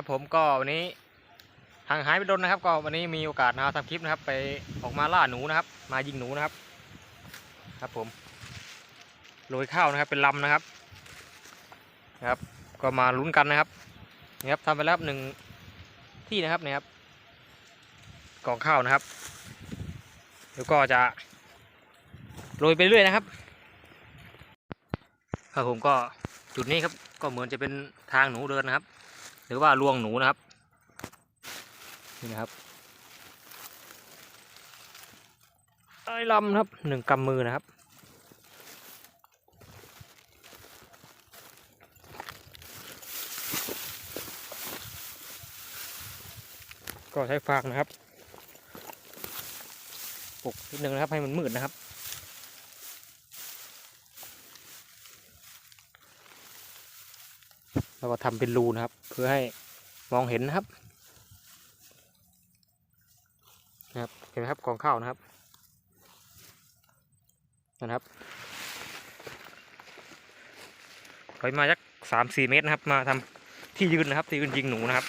ครับผมก็วันนี้ห่างหายไปโดนนะครับ ก็วันนี้มีโอกาสนะครับทำคลิปนะครับ ไปออกมาล่าหนูนะครับ มายิงหนูนะครับ ครับผมโรยข้าวนะครับเป็นลำนะครับนะครับ ก็มาลุ้นกันนะครับนี่ครับทำไปแล้วหนึ่งที่นะครับนี่ครับกองข้าวนะครับแล้วก็จะโรยไปเรื่อยนะครับครับผมก็จุดนี้ครับก็เหมือนจะเป็นทางหนูเดินนะครับ หรือว่าลวงหนูนะครับนี่นะครับไอ้ลำนะครับหนึ่งกำมือนะครับก็ใช้ฟางนะครับปลุกนิดนึงนะครับให้มันมืดนะครับ แล้วก็ทำเป็นรูนะครับ เพื่อให้มองเห็นนะครับนะครับเห็นไหมครับกองข้าวนะครับนะครับถอยมาสักสามสี่เมตรนะครับ มาทำที่ยืนนะครับ ที่ยืนยิงหนูนะครับ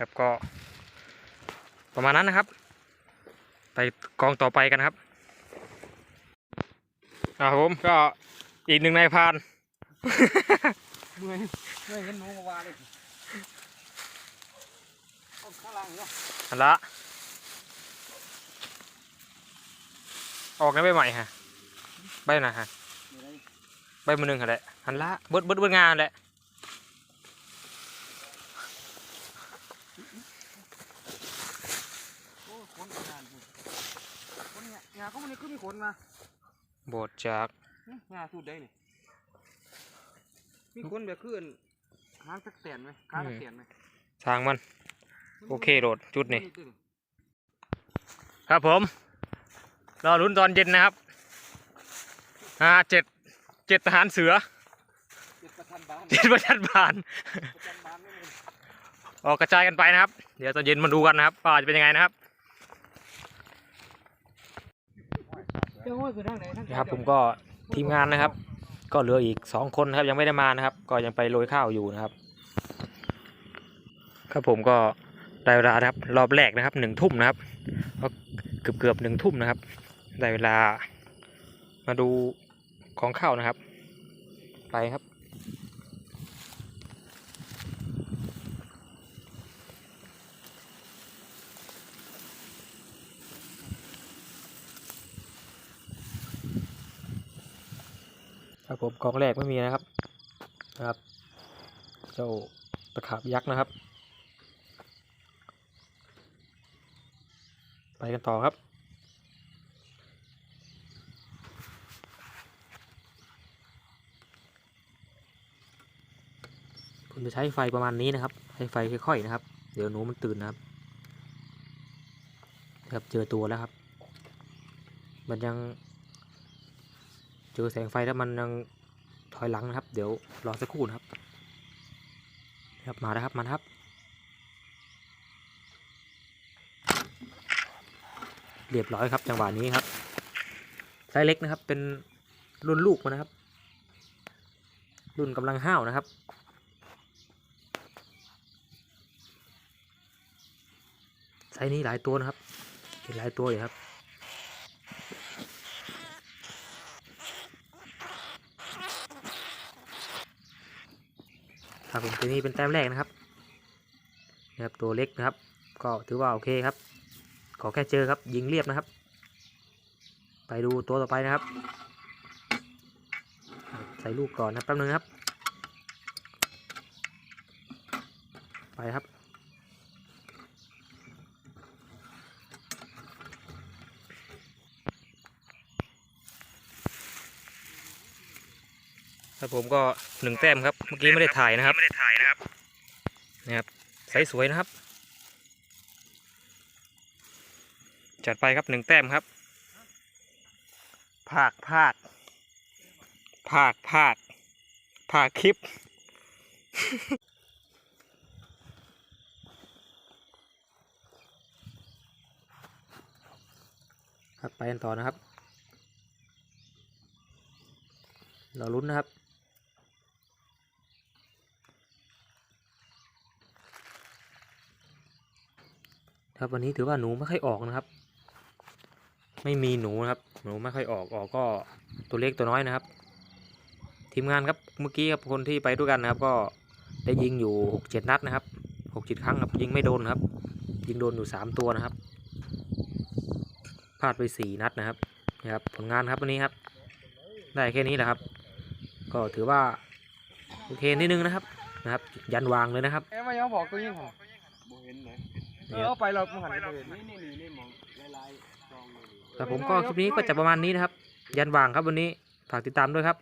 ครับก็ประมาณนั้นนะครับ ไปกองต่อไปกันครับอาครับผมก็ อีกหนึ่งนายพรานเมื่อยเมื่อยเห็นหนูมาวาเลยเอาข้างล่างเนาะอันละ ออกในใบใหม่ฮะ ใบไหนะฮะเดี๋ยวได้ใบมือหนึ่งฮะแหละอันละ เบิดเบิดเบิดงานแหละโอ้ขนขนาดนี้ขนเนี่ยงาเขามันนี่คือมีขนมาโบดจากนี่ งาสุดได้นี่มีขนแบบขึ้นหางตักแตนไหมขาตักแตนไหมทางมัน โอเคโดดจุดนี้ครับผมรอลุ้นตอนเย็นนะครับอ่าเจ็ดเจ็ดทหารเสือเจ็ดประทันบานเจ็ดประชันบานประทันบานไม่เป็นออกกระจายกันไปนะครับ เดี๋ยวตอนเย็นมาดูกันนะครับว่าจะเป็นยังไงนะครับเจ้าห้อยคือทางไหนทางนะครับผมก็ ทีมงานนะครับ ก็เหลืออีกสองคนครับยังไม่ได้มานะครับ ก็ยังไปโรยข้าวอยู่นะครับ ครับผมก็ได้เวลานะครับ รอบแรกนะครับหนึ่งทุ่มนะครับก็เกือบเกือบหนึ่งทุ่มนะครับ ได้เวลามาดูของข้าวนะครับ ไปครับ ครับผมกองแรกไม่มีนะครับนะครับ เจ้าตะขาบยักษ์นะครับ ไปกันต่อครับผมจะใช้ไฟประมาณนี้นะครับใช้ไฟค่อยๆนะครับ เดี๋ยวหนูมันตื่นนะครับครับเจอตัวแล้วครับ มันยัง เจอแสงไฟแล้วมันยังถอยหลังนะครับ เดี๋ยวรอสักครู่นะครับครับมาแล้วครับมาครับ เรียบร้อยครับจังหวะนี้ครับไซส์เล็กนะครับ เป็นรุ่นลูกมันนะครับ รุ่นกำลังห้าวนะครับไซส์นี้หลายตัวนะครับเห็นหลายตัวอยู่ครับ ครับผมตัวนี้เป็นแต้มแรกนะครับนะครับ ตัวเล็กนะครับ ก็ถือว่าโอเคครับ ขอแค่เจอครับ ยิงเรียบนะครับ ไปดูตัวต่อไปนะครับ ใส่ลูกก่อนนะแป๊บนึงครับ ไปครับ ครับผมก็หนึ่งแต้มครับ เมื่อกี้ไม่ได้ถ่ายนะครับไม่ได้ถ่ายนะครับนะครับใสสวยนะครับ จัดไปครับหนึ่งแต้มครับภาคภาคภาคภาคภาคคลิปครับไปกันต่อนะครับ เราลุ้นนะครับ ครับวันนี้ถือว่าหนูไม่ค่อยออกนะครับ ไม่มีหนูนะครับ หนูไม่ค่อยออกออกก็ตัวเล็กตัวน้อยนะครับ ทีมงานครับเมื่อกี้ครับคนที่ไปด้วยกันนะครับ ก็ได้ยิงอยู่หกเจ็ดนัดนะครับหกเจ็ดครั้งครับยิงไม่โดนครับ ยิงโดนอยู่สามตัวนะครับพลาดไปสี่นัดนะครับนะครับ ผลงานครับวันนี้ครับ ได้แค่นี้แหละครับ ก็ถือว่าโอเคนิดนึงนะครับนะครับ ยันวางเลยนะครับเอ้ยมายังบอกตัวยิ่งเหรอบ่เห็นไหน เออเอาไปเราหันไปเห็นนี่นี่นี่นี่มองลายๆกองเลยครับผมก็คลิปนี้ก็จะประมาณนี้นะครับ ยันวางครับวันนี้ ฝากติดตามด้วยครับ